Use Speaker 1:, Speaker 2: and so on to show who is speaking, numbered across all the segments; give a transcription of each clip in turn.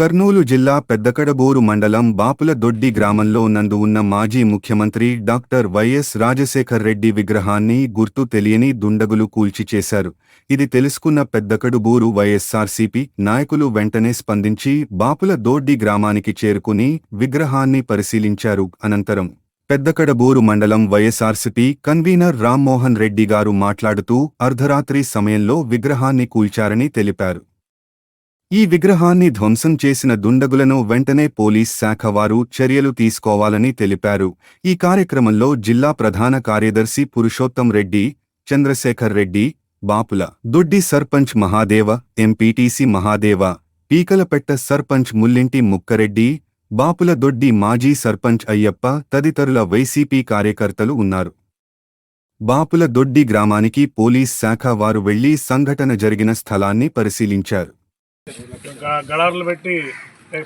Speaker 1: కర్నూలు జిల్లా పెద్దకడబూరు మండలం బాపుల దొడ్డి గ్రామంలో నందు ఉన్న మాజీ ముఖ్యమంత్రి డాక్టర్ వైఎస్ రాజశేఖర్ రెడ్డి విగ్రహాన్ని గుర్తు తెలియని దుండగులు కూల్చిచేశారు ఇది తెలుసుకున్న పెద్దకడుబూరు వైఎస్సార్సీపీ నాయకులు వెంటనే స్పందించి బాపులదొడ్డి గ్రామానికి చేరుకుని విగ్రహాన్ని పరిశీలించారు. అనంతరం పెద్దకడబూరు మండలం వైఎస్ఆర్సీపీ కన్వీనర్ రామ్మోహన్ రెడ్డి గారు మాట్లాడుతూ అర్ధరాత్రి సమయంలో విగ్రహాన్ని కూల్చారని తెలిపారు. ఈ విగ్రహాన్ని ధ్వంసం చేసిన దుండగులను వెంటనే పోలీస్ శాఖ వారు చర్యలు తీసుకోవాలని తెలిపారు. ఈ కార్యక్రమంలో జిల్లా ప్రధాన కార్యదర్శి పురుషోత్తం రెడ్డి చంద్రశేఖర్ రెడ్డి బాపుల దొడ్డి సర్పంచ్ మహాదేవ ఎంపీటీసీ మహాదేవ పీకలపెట్ట సర్పంచ్ ముల్లింటి ముక్కరెడ్డి బాపుల దొడ్డి మాజీ సర్పంచ్ అయ్యప్ప తదితరుల వైసీపీ కార్యకర్తలు ఉన్నారు. బాపుల దొడ్డి గ్రామానికి పోలీస్ శాఖ వారు వెళ్ళి సంఘటన జరిగిన స్థలాన్ని పరిశీలించారు.
Speaker 2: గడార్లు పెట్టి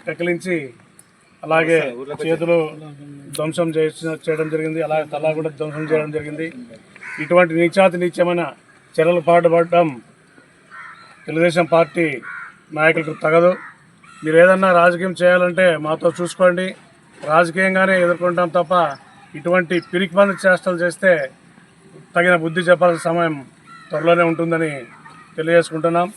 Speaker 2: పెకిలించి అలాగే చేతులు ధ్వంసం చేసిన చేయడం జరిగింది. అలాగే తల కూడా ధ్వంసం చేయడం జరిగింది. ఇటువంటి నీచాతి నీచమైన చర్యలు పాటుపడడం తెలుగుదేశం పార్టీ నాయకులకు తగదు. మీరు ఏదన్నా రాజకీయం చేయాలంటే మాతో చూసుకోండి. రాజకీయంగానే ఎదుర్కొంటాం తప్ప ఇటువంటి పిరికిబంది చేష్టలు చేస్తే తగిన బుద్ధి చెప్పాల్సిన సమయం త్వరలోనే ఉంటుందని తెలియజేసుకుంటున్నాం?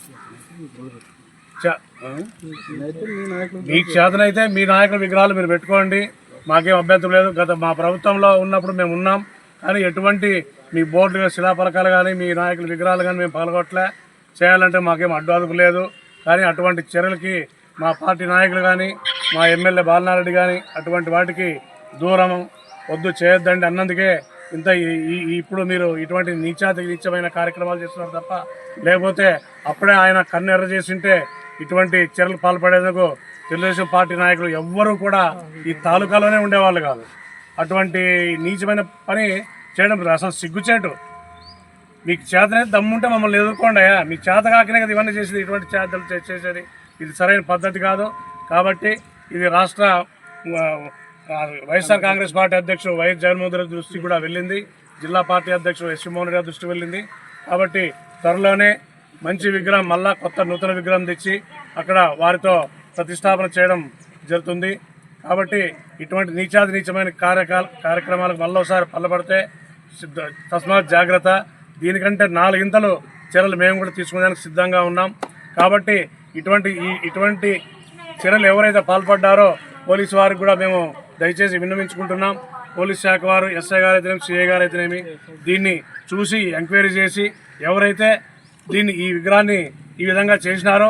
Speaker 2: మీకు చేతనైతే మీ నాయకుల విగ్రహాలు మీరు పెట్టుకోండి. మాకేం అభ్యంతరం లేదు. గత మా ప్రభుత్వంలో ఉన్నప్పుడు మేము ఉన్నాం. కానీ ఎటువంటి మీ బోర్డులు శిలాపలకాలు కానీ మీ నాయకుల విగ్రహాలు కానీ మేము పాల్గొట్టలే చేయాలంటే మాకేం అడ్డు అదుపు లేదు. కానీ అటువంటి చర్యలకి మా పార్టీ నాయకులు కానీ మా ఎమ్మెల్యే బాలనారెడ్డి కానీ అటువంటి వాటికి దూరం వద్దు చేయొద్దండి అన్నందుకే ఇంత ఈ- ఇప్పుడు మీరు ఇటువంటి నీచాతి నీచమైన కార్యక్రమాలు చేస్తున్నారు తప్ప లేకపోతే అప్పుడే ఆయన కన్ను ఎర్ర చేసింటే ఇటువంటి చర్యలు పాల్పడేందుకు తెలుగుదేశం పార్టీ నాయకులు ఎవ్వరూ కూడా ఈ తాలూకాలోనే ఉండేవాళ్ళు కాదు. అటువంటి నీచమైన పని చేయడం అసలు సిగ్గుచేటు. మీకు చేతనే దమ్ముంటే మమ్మల్ని ఎదుర్కోండి అయ్యా. మీకు చేత కాకనే కదా ఇవన్నీ చేసేది. ఇటువంటి చేతలు చేసేది. ఇది సరైన పద్ధతి కాదు. కాబట్టి ఇది రాష్ట్ర వైఎస్ఆర్ కాంగ్రెస్ పార్టీ అధ్యక్షుడు వైఎస్ జగన్మోహన్ రెడ్డి దృష్టికి కూడా వెళ్ళింది. జిల్లా పార్టీ అధ్యక్షుడు ఎస్ మోహన్ రెడ్డి దృష్టి వెళ్ళింది. కాబట్టి త్వరలోనే మంచి విగ్రహం మళ్ళా కొత్త నూతన విగ్రహం తెచ్చి అక్కడ వారితో ప్రతిష్టాపన చేయడం జరుగుతుంది. కాబట్టి ఇటువంటి నీచాది నీచమైన కార్యకాల కార్యక్రమాలకు మళ్ళీ పల్లబడితే సిద్ధ- తస్మాత్ జాగ్రత్త. దీనికంటే నాలుగింతలు చర్యలు మేము కూడా తీసుకునేందుకు సిద్ధంగా ఉన్నాం. కాబట్టి ఇటువంటి ఈ ఇటువంటి చర్యలు ఎవరైతే పాల్పడ్డారో పోలీసు వారికి కూడా మేము దయచేసి విన్నవించుకుంటున్నాం. పోలీస్ శాఖ వారు ఎస్ఐ గారు అయితేనేమి సిఐ గారు అయితేనేమి దీన్ని చూసి ఎంక్వైరీ చేసి ఎవరైతే దీన్ని ఈ విగ్రహాన్ని ఈ విధంగా చేసినారో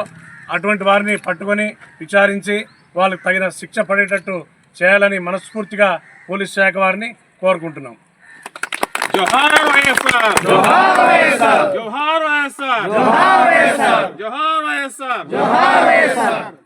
Speaker 2: అటువంటి వారిని పట్టుకొని విచారించి వాళ్ళకు తగిన శిక్ష పడేటట్టు చేయాలని మనస్ఫూర్తిగా పోలీస్ శాఖ వారిని కోరుకుంటున్నాం.
Speaker 3: జోహార్ వైఎస్ఆర్. జోహార్ వైఎస్ఆర్. జోహార్ వైఎస్ఆర్. జోహార్ వైఎస్ఆర్. జోహార్ వైఎస్ఆర్